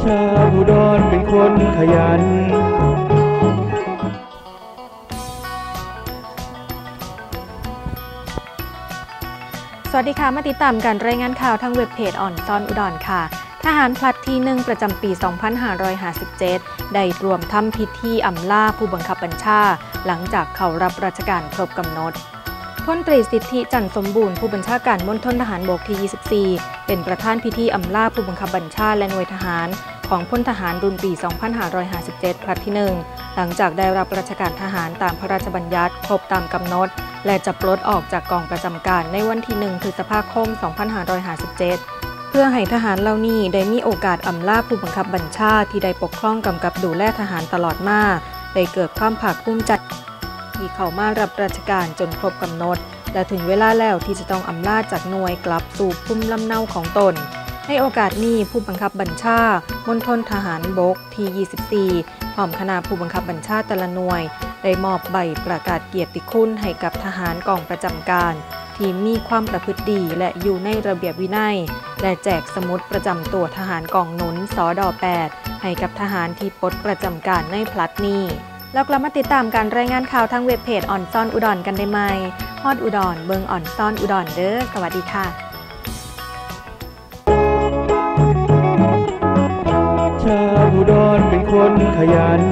คนขยัน สวัสดีค่ะ มาติดตามการรายงานข่าวทางเว็บเพจอ่อนซ่อนอุดรค่ะ ทหารพลัดที่หนึ่งประจำปี 2557 ได้รวมทำพิธีอำลาผู้บังคับบัญชา หลังจากเขารับราชการครบกำหนด ลตรีสิทธิจันทร์สมบูรณ์ผู้บัญชาการมณฑลทหารบกที่ 24 เป็นประธานพิธีอำลาผู้บังคับบัญชาและหน่วยทหาร ของพลทหารรุ่นปี 2557พลัดที่หนึ่งหลังจากได้รับราชการทหารตามพระราชบัญญัติครบตามกำหนด และจะปลดออกจากกองประจำการในวันที่1พฤษภาคม 2557เพื่อให้ทหารเหล่านี้ได้มีโอกาสอำลาผู้บังคับบัญชาที่ได้ปกครองกำกับดูแลทหารตลอดมา ได้เกิดความภาคภูมิใจ ที่เข้ามารับราชการจนครบกำหนด และถึงเวลาแล้วที่จะต้องอำลาจากหน่วยกลับสู่ภูมิลำเนาของตน ในโอกาสนี้ผู้บังคับบัญชามณฑลทหารบกที่ 24 พร้อมคณะผู้บังคับบัญชาแต่ละหน่วย ได้มอบใบประกาศเกียรติคุณให้กับทหารกองประจำการ ที่มีความประพฤติดีและอยู่ในระเบียบวินัย และแจกสมุดประจำตัวทหารกองหนุนสอดอ8ให้กับทหารที่ปลดประจำการในพลัดนี้ แล้วกลับมาติดตามการรายงานข่าวทางเว็บเพจอ่อนซ่อนอุดรกันได้ไหมฮอดอุดรเบิงอ่อนซ่อนอุดรเด้อสวัสดีค่ะชาวอุดรเป็นคนขยัน